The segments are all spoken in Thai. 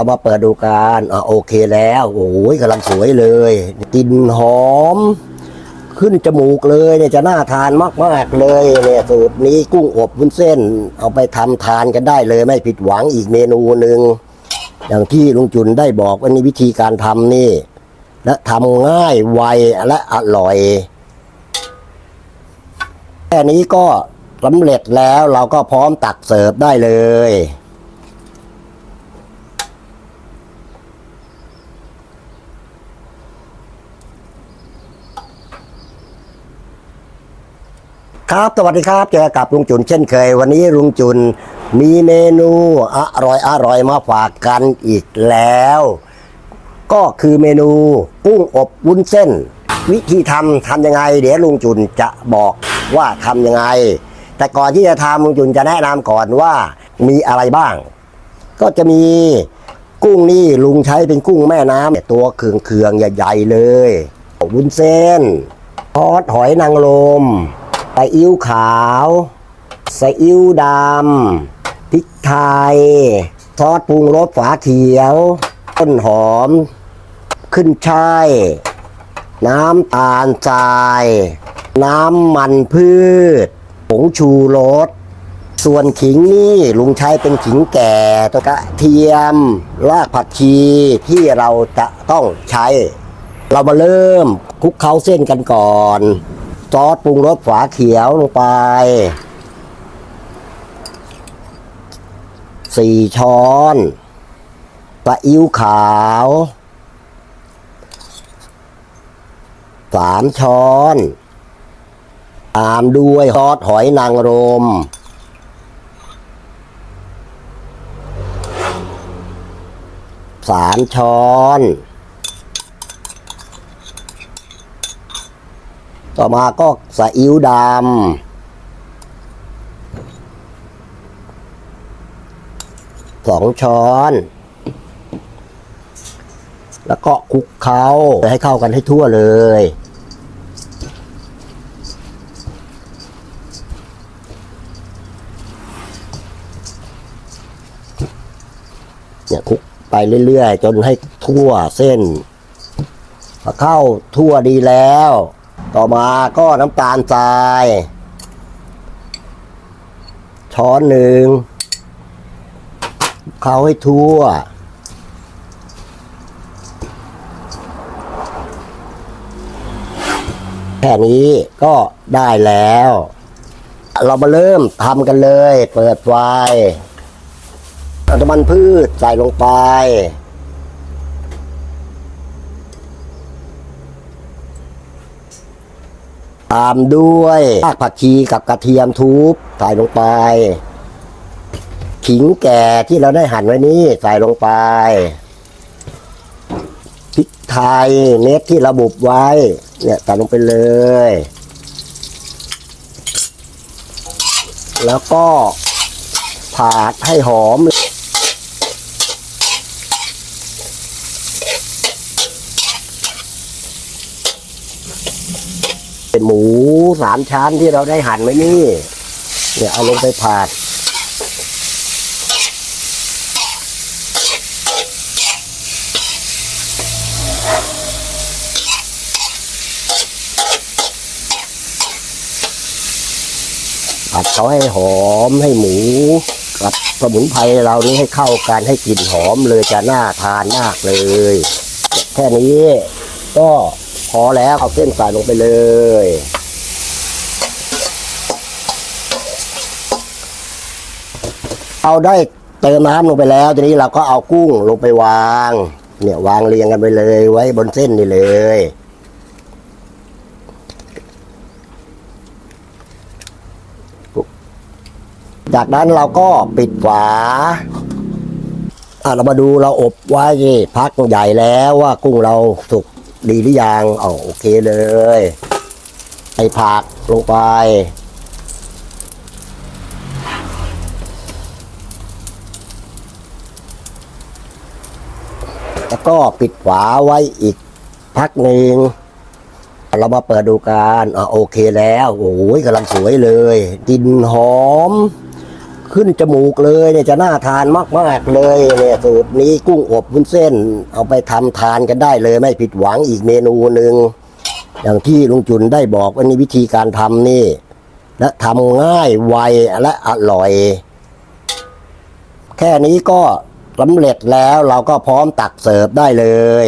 เอามาเปิดดูกันอะโอเคแล้ว โอ้ยกำลังสวยเลยกลิ่นหอม ขึ้นจมูกเลยเนี่ยจะน่าทานมาก ๆ เลยเนี่ยสูตรนี้กุ้งอบวุ้นเส้น เอาไปทำทานกันได้เลยไม่ผิดหวังอีกเมนูหนึ่งอย่างที่ลุงจุนได้บอกว่านี่วิธีการทำนี่ และทำง่ายไวและอร่อยแค่นี้ก็สำเร็จแล้วเราก็พร้อมตักเสิร์ฟได้เลย ครับสวัสดีครับเจอกับลุงจุนเช่นเคย วันนี้ลุงจุนมีเมนูอร่อยอร่อยมาฝากกันอีกแล้ว ก็คือเมนูกุ้งอบวุ้นเส้น วิธีทำทำยังไง เดี๋ยวลุงจุนจะบอกว่าทำยังไง แต่ก่อนที่จะทำลุงจุนจะแนะนำก่อนว่ามีอะไรบ้าง ก็จะมีกุ้งนี่ลุงใช้เป็นกุ้งแม่น้ำตัวเคืองๆใหญ่ ๆ เลยวุ้นเส้นทอดหอยนางรม ไซอิ๊วขาวซีอิ๊วดำพริกไทย ซอสปรุงรสฝาเขียว ต้นหอม ขึ้นช่าย น้ำตาลทราย น้ำมันพืช ผงชูรส ส่วนขิงนี่ลุงใช้เป็นขิงแก่ตัวกระเทียม รากผักชีที่เราจะต้องใช้ เรามาเริ่มคลุกเคล้าเส้นกันก่อน ซอสปรุงรสฝาเขียวลงไปสี่ช้อนปลาอิ้วขาวสามช้อนตามด้วยซอสหอยนางรมสามช้อน ต่อมาก็สะอิ๊วดำสองช้อน แล้วก็คลุกเคล้าให้เข้ากันให้ทั่วเลย เนี่ยคลุกไปเรื่อยๆ จนให้ทั่วเส้นพอเข้าทั่วดีแล้ว ต่อมาก็น้ำตาลทราย ช้อนหนึ่งเข้าให้ทั่ว แค่นี้ก็ได้แล้ว เรามาเริ่มทำกันเลย เปิดไฟน้ำมันพืชใส่ลงไป ตามด้วยรากผักชีกับกระเทียมทุบใส่ลงไป ขิงแก่ที่เราได้หั่นไว้นี้ใส่ลงไปพริกไทยเม็ดที่เราบุบไว้ เนี่ยใส่ลงไปเลย แล้วก็ผัดให้หอม เป็นหมูสามชั้นที่เราได้หั่นไว้นี่ เนี่ยเอาลงไปผัดผัดเขาให้หอมให้หมูกับสมุนไพรเรานี้ให้เข้ากันให้กลิ่นหอมเลยจะน่าทานมากเลย แค่นี้ก็ พอแล้วเอาเส้นใส่ลงไปเลย เอาได้เติมน้ำลงไปแล้ว ทีนี้เราก็เอากุ้งลงไปวาง เนี่ยวางเรียงกันไปเลย ไว้บนเส้นนี่เลยจากนั้นเราก็ปิดฝาอะเรามาดูเราอบไว้พักใหญ่แล้วว่ากุ้งเราสุก ดีหรือยังอ๋อโอเคเลยใส่ผักลงไป แล้วก็ปิดฝาไว้อีกพักหนึ่งเรามาเปิดดูกันอะโอเคแล้ว โอ้ยกำลังสวยเลยกลิ่นหอม ขึ้นจมูกเลยเนี่ยจะน่าทานมาก ๆ เลยเนี่ยสูตรนี้กุ้งอบวุ้นเส้น เอาไปทำทานกันได้เลยไม่ผิดหวังอีกเมนูหนึ่งอย่างที่ลุงจุนได้บอกว่านี่วิธีการทำนี่ และทำง่ายไวและอร่อย แค่นี้ก็สำเร็จแล้วเราก็พร้อมตักเสิร์ฟได้เลย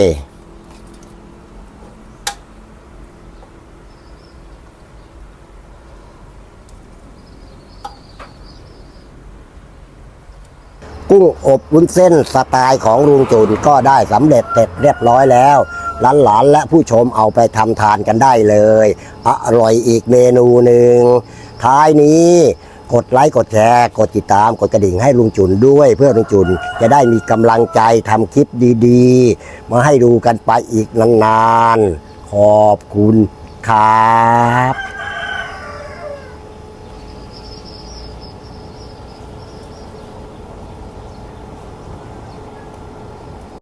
กุ้งอบวุ้นเส้นสไตล์ของลุงจุนก็ได้สำเร็จเสร็จเรียบร้อยแล้วหลานๆและผู้ชมเอาไปทำทานกันได้เลย อร่อยอีกเมนูหนึ่งท้ายนี้กดไลค์กดแชร์กดติดตามกดกระดิ่งให้ลุงจุนด้วย เพื่อลุงจุนจะได้มีกำลังใจทำคลิปดีๆ มาให้ดูกันไปอีกนานๆขอบคุณครับ